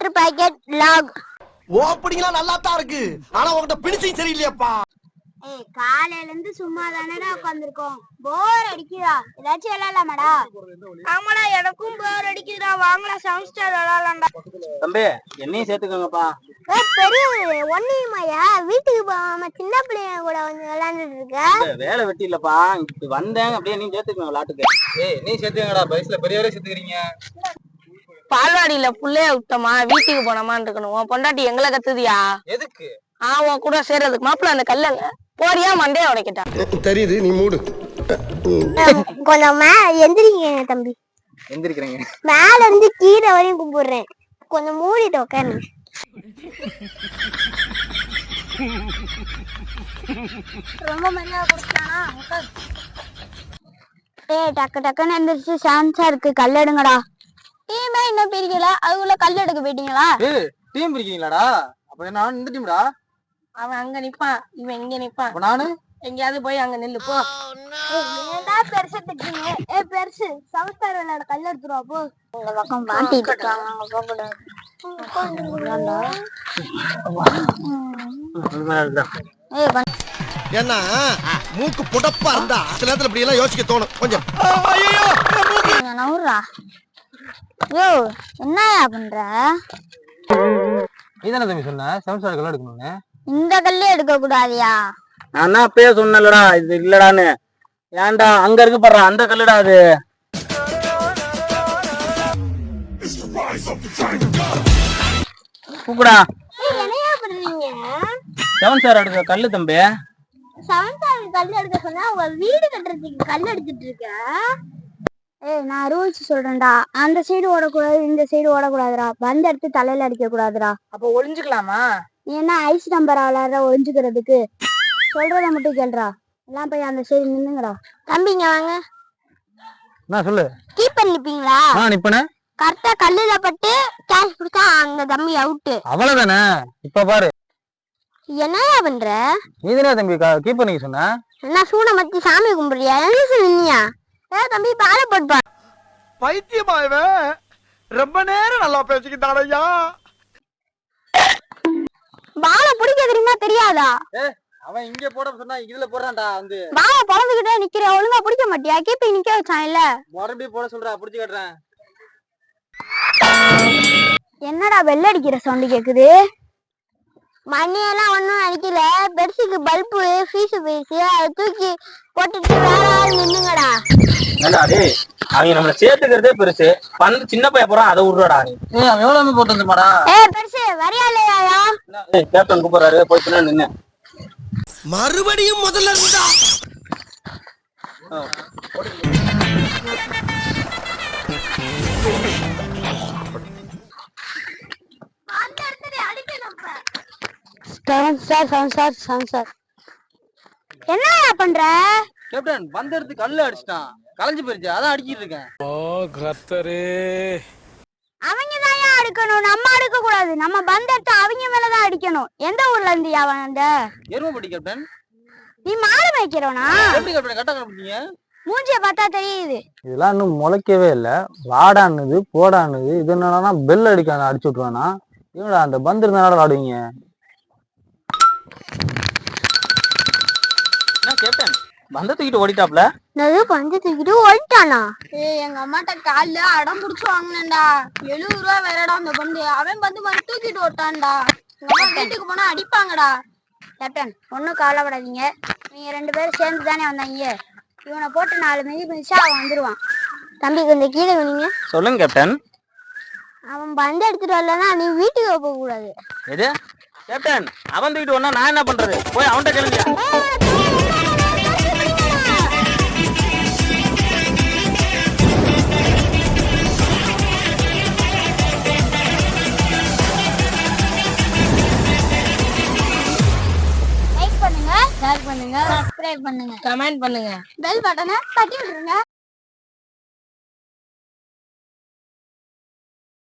Water packet lock ஓப்பனிங்லாம் நல்லா தான் இருக்கு. ஆனா உன்கிட்ட பிடிச்சும் சரியில்லையாப்பா. ஏய் காலையில இருந்து சும்மா தானடா உட்காந்துருக்கோம் போர் அடிக்குதா? ஏதாச்சும் விளையாடலாமாடா? ஆமாடா எனக்கும் போர் அடிக்குதுடா. வாங்கடா செவன் ஸ்டார் விளையாடலாம்டா. தம்பி என்னையும் சேர்த்துக்கோங்கப்பா. ஏய் பெரியவரு ஒன்னையுமாயா வீட்டுக்கு போகாம சின்ன பிள்ளைங்க கூட வந்து விளையாண்டுட்டு இருக்க வேலை வெட்டி இல்லப்பா. இப்படி வந்தேன் அப்படியே நீ சேர்த்துக்கோங்க விளாட்டுக்கு ஏய் நீ சேர்த்துக்கங்கடா. வயசுல பெரியவரே சேர்த்துக்கிறீங்க. பால்வாடியில புள்ளைய விட்டோமா வீட்டுக்கு போனோமான்னு இருக்கணும். உன் பொண்டாட்டி எங்களை கத்துதியா? எதுக்கு? ஆ உன் கூட சேர்றதுக்கு மாப்பிள்ள அந்த கல்லங்க. போறியா மண்டைய உடைக்கிட்டா தெரியுது நீ மூடு. கொஞ்சம் மே எந்திரிங்க தம்பி. எந்திரிக்கிறீங்க. மேல இருந்து கீழே வரையும் கும்பிடுறேன். கொஞ்சம் மூடிட்டு உட்காருங்க ரொம்ப மரியாதை கொடுத்தானா ஏய் டக்கு டக்குன்னு எந்திரிச்சு சான்ஸா இருக்கு. கல் எடுங்கடா. டீமே இன்னும் பிரிக்கல. அதுக்குள்ள கல் எடுக்க போயிட்டீங்களா? ஏய் டீம் பிரிக்கீங்களாடா அப்ப நான் இந்த டீம்டா? அவன் அங்க நிப்பான். இவன் இங்க நிப்பான். அப்ப நானு? எங்கேயாவது போய் அங்க நில்லு போ. ஏன்டா பெருசா திட்டுறீங்க? ஏ பெருசு சவுத்தார் விளையாட கல் எடுத்துருவா போ. இந்த பக்கம் மாட்டிட்டு இருக்காங்க அங்க போக கூடாது ஏய் கொஞ்சம் ஏன்னா மூக்கு புடப்பா இருந்தா சில நேரத்துல இப்படி எல்லாம் யோசிக்க தோணும். கொஞ்சம். கொஞ்சம் நவுறா. யோ என்னயா பண்ற? நீ தானே தம்பி சொன்ன? செவன் ஸ்டார் கல்ல எடுக்கணும்னு. இந்த கல்லே எடுக்க கூடாதியா நான் தான் அப்பயே சொன்னேன்லடா இது இல்லடான்னு. ஏன்டா அங்க இருக்கு பாரு அந்த கல்லுடா அது. கூக்குடா என்னையா பண்றீங்க செவன் சார் எடுக்க கல்லு தம்பி. செவன்த் கல் எடுக்க சொன்னா உங்க வீடு கட்டுறதுக்கு கல் எடுத்துட்டு இருக்க? ஏய் நான் ரூல்ஸ் சொல்றேன்டா. அந்த சைடு ஓடக்கூடாது இந்த சைடு ஓடக்கூடாதுடா. பந்து எடுத்து தலையில அடிக்க கூடாதுடா அப்ப ஒளிஞ்சுக்கலாமா? நீ என்ன ஐஸ் நம்பர் விளையாடுற ஒளிஞ்சுக்கிறதுக்கு? சொல்றத மட்டும் கேள்றா எல்லாம் போய் அந்த சைடு நின்னுங்கடா. தம்பிங்க வாங்க. நான் சொல்லு. கீப் பண்ணிப்பீங்களா நான் நிப்பனே கரெக்டா கல்லுல பட்டு கேஷ் பிடிச்சா அந்த தம்பி அவுட்டு அவ்வளவுதானே? இப்ப பாரு. என்னயா பண்ற? நீ தானே தம்பி கீப் பண்ணிக்க சொன்ன? என்ன சூட மத்தி சாமி கும்பிடுறியா? என்ன நின்னியா ஏ தம்பி பால போட்டுப்பா. பைத்தியமா இவன்? ரொம்ப நேரம் நல்லா பேசிக்கிட்டான் ஐயா பால பிடிக்க தெரியுமா தெரியாதா? அவன் இங்க போட சொன்னா இதுல போடுறான்டா வந்து. பால பிறந்துகிட்டே நிக்கிற ஒழுங்கா பிடிக்க மாட்டியா? கீப்பி நிக்க வச்சான் இல்ல? மறுபடியும் போட சொல்றா புடிச்சு கட்டுறேன். என்னடா வெள்ள அடிக்கிற சவுண்ட் கேக்குது? மணி எல்லாம் ஒண்ணும் அடிக்கல. பெருசுக்கு பல்பு ஃபீஸ் போயிடுச்சு அதை தூக்கி போட்டுட்டு வேற ஆள் நின்னுங்கடா. ஏண்டா டேய் அவங்க நம்மள சேர்த்துக்கிறதே பெருசு. வந்து சின்ன பையன் போறான் அதை விடுறடா நீ. ஏய் அவன் எவ்வளவு போட்டு வந்துமாடா ஏ பெருசு வரியா இல்லையா ஏய் கேப்டன் கூப்பிடுறாரு போய் பின்னாடி நின்னு. மறுபடியும் முதல்ல இருந்தா? Seven star seven star seven star என்னயா பண்ற? கேப்டன் இடத்துக்கு கல்லு அடிச்சிட்டான். கலைஞ்சு போயிருச்சு. அதான் அடிக்கிட்டு இருக்கேன். அவங்க தான் அடிக்கணும். நம்ம அடிக்க கூடாது நம்ம பந்து எடுத்து அவங்க மேலதான் அடிக்கணும். எந்த ஊர்ல இருந்து அவன் அந்த? எருமப்பட்டி கேப்டன். நீ மாடு மேய்க்கிறவனா? எப்படி கேப்டன்? கரெக்டா கண்டுபிடிங்க மூஞ்சிய பார்த்தா தெரியுது. இதெல்லாம் இன்னும் முளைக்கவே இல்லை. வாடானுது போடானுது. இது என்னன்னா பெல் அடிக்க அடிச்சு விட்ருவானா இவனடா அந்த பந்து இருந்தா விளாடுவீங்க வந்த தூக்கிட்டு ஓடிட்டாப்ல? என்னது பந்து தூக்கிட்டு ஓடிட்டானா? ஏய் எங்க அம்மாட்ட கால்ல அடம் புடிச்சு வாங்கினேன்டா. எழுபது ரூபா வேறடா அந்த பந்து. அவன் பந்து மாதிரி தூக்கிட்டு ஓட்டான்டா. வீட்டுக்கு போனா அடிப்பாங்கடா. கேப்டன் ஒன்றும் கவலைப்படாதீங்க. நீங்க ரெண்டு பேரும் சேர்ந்து தானே வந்தாங்க. இவனை போட்டு நாலு மிதி மிதிச்சா அவன் வந்துருவான். தம்பி கொஞ்சம் கீழே விழுங்க. சொல்லுங்க கேப்டன். அவன் பந்து எடுத்துட்டு வரலன்னா நீ வீட்டுக்கு போக கூடாது எது? கேப்டன் அவன் தூக்கிட்டு வந்தா நான் என்ன பண்றது? போய் அவன்கிட்ட கேளுங்க. ஷேர் பண்ணுங்க சப்ஸ்கிரைப் பண்ணுங்க. கமெண்ட் பண்ணுங்க. பெல் பட்டனை தட்டி விட்டுருங்க.